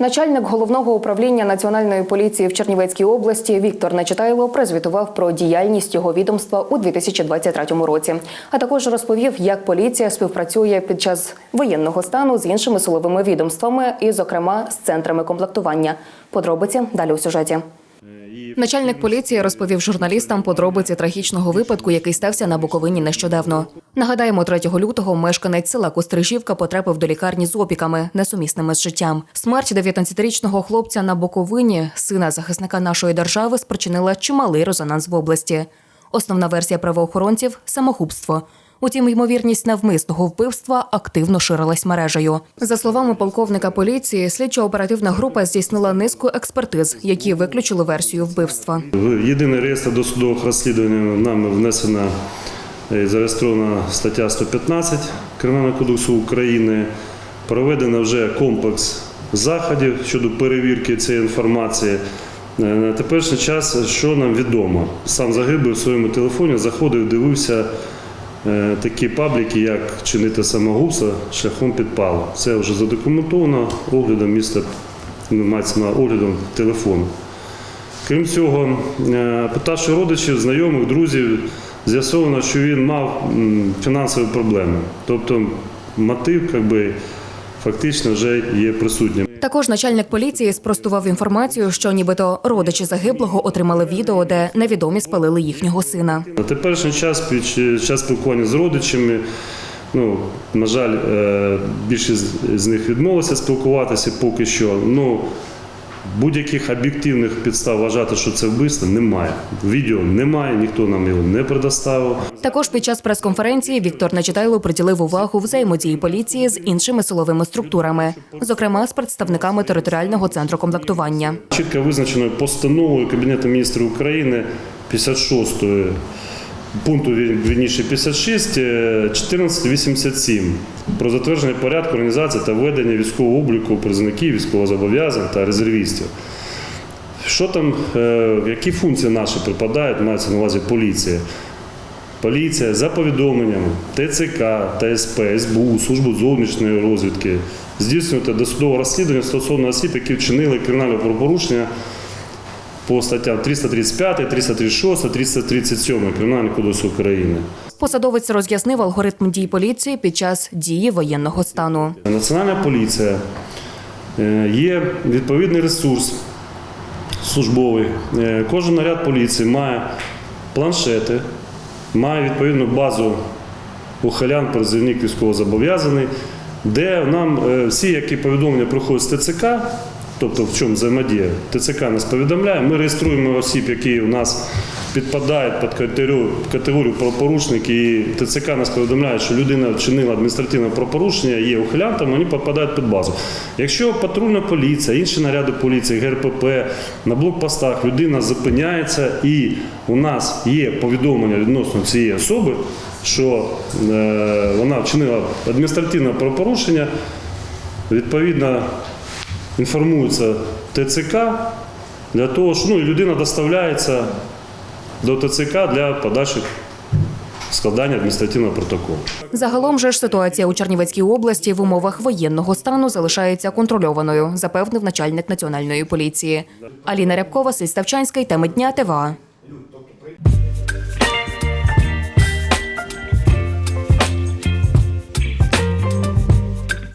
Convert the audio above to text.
Начальник головного управління національної поліції в Чернівецькій області Віктор Нечитайло прозвітував про діяльність його відомства у 2023 році, а також розповів, як поліція співпрацює під час воєнного стану з іншими силовими відомствами, і, зокрема, з центрами комплектування. Подробиці далі у сюжеті. Начальник поліції розповів журналістам подробиці трагічного випадку, який стався на Буковині нещодавно. Нагадаємо, 3 лютого мешканець села Кострижівка потрапив до лікарні з опіками, несумісними з життям. Смерть 19-річного хлопця на Буковині, сина захисника нашої держави, спричинила чималий резонанс в області. Основна версія правоохоронців самогубство. Утім, ймовірність навмисного вбивства активно ширилась мережею. За словами полковника поліції, слідчо-оперативна група здійснила низку експертиз, які виключили версію вбивства. В єдиний реєстр досудових розслідувань нами внесена і зареєстрована стаття 115 Кримінального кодексу України. Проведено вже комплекс заходів щодо перевірки цієї інформації. Е, На теперішній час, що нам відомо, сам загиблий в своєму телефоні заходив, дивився е, такі пабліки, як чинити самогубство шляхом підпалу. Це вже задокументовано оглядом міста, ну, оглядом телефону. Крім цього, е, питавши родичів, знайомих, друзів, з'ясовано, що він мав фінансові проблеми. Тобто мотив якби, фактично вже є присутнім. Також начальник поліції спростував інформацію, що нібито родичі загиблого отримали відео, де невідомі спалили їхнього сина. На теперішній час, під час спілкування з родичами, ну, на жаль, е, більшість з них відмовилися спілкуватися поки що. Ну, будь-яких об'єктивних підстав вважати, що це вбивство, немає. Відео немає, ніхто нам його не предоставив. Також під час прес-конференції Віктор Нечитайло приділив увагу взаємодії поліції з іншими силовими структурами, зокрема з представниками територіального центру комплектування. Чітко визначено постановою Кабінету міністрів України 56 пункту вірніше 56 е, 1487 про затвердження порядку організації та ведення військового обліку призовників, військовозобов'язаних та резервістів. Що там, е, які функції наші припадають, мається на увазі поліція. Поліція за повідомленням ТЦК, ТСП, СБУ, службу зовнішньої розвідки здійснювати досудове розслідування стосовно осіб, які вчинили кримінальне правопорушення по статтям 335, 336, 337 Кримінального кодексу України. Посадовець роз'яснив алгоритм дій поліції під час дії воєнного стану. Національна поліція е, є відповідний ресурс службовий. Е, Кожен наряд поліції має планшети, має відповідну базу ухилян, призовник військовозобов'язаний, де нам е, всі, які повідомлення приходять з ТЦК, тобто в чому взаємодія, ТЦК нас повідомляє, ми реєструємо осіб, які у нас підпадають під категорію, правопорушники, і ТЦК нас повідомляє, що людина вчинила адміністративне правопорушення, є ухилянтом, вони підпадають під базу. Якщо патрульна поліція, інші наряди поліції, ГРПП на блокпостах людина зупиняється і у нас є повідомлення відносно цієї особи, що е, вона вчинила адміністративне правопорушення, відповідно інформується ТЦК для того, що ну, і людина доставляється до ТЦК для подальших складання адміністративного протоколу. Загалом же ж ситуація у Чернівецькій області в умовах воєнного стану залишається контрольованою, запевнив начальник національної поліції. Аліна Рябкова, Сіль Ставчанська, теми дня ТВА.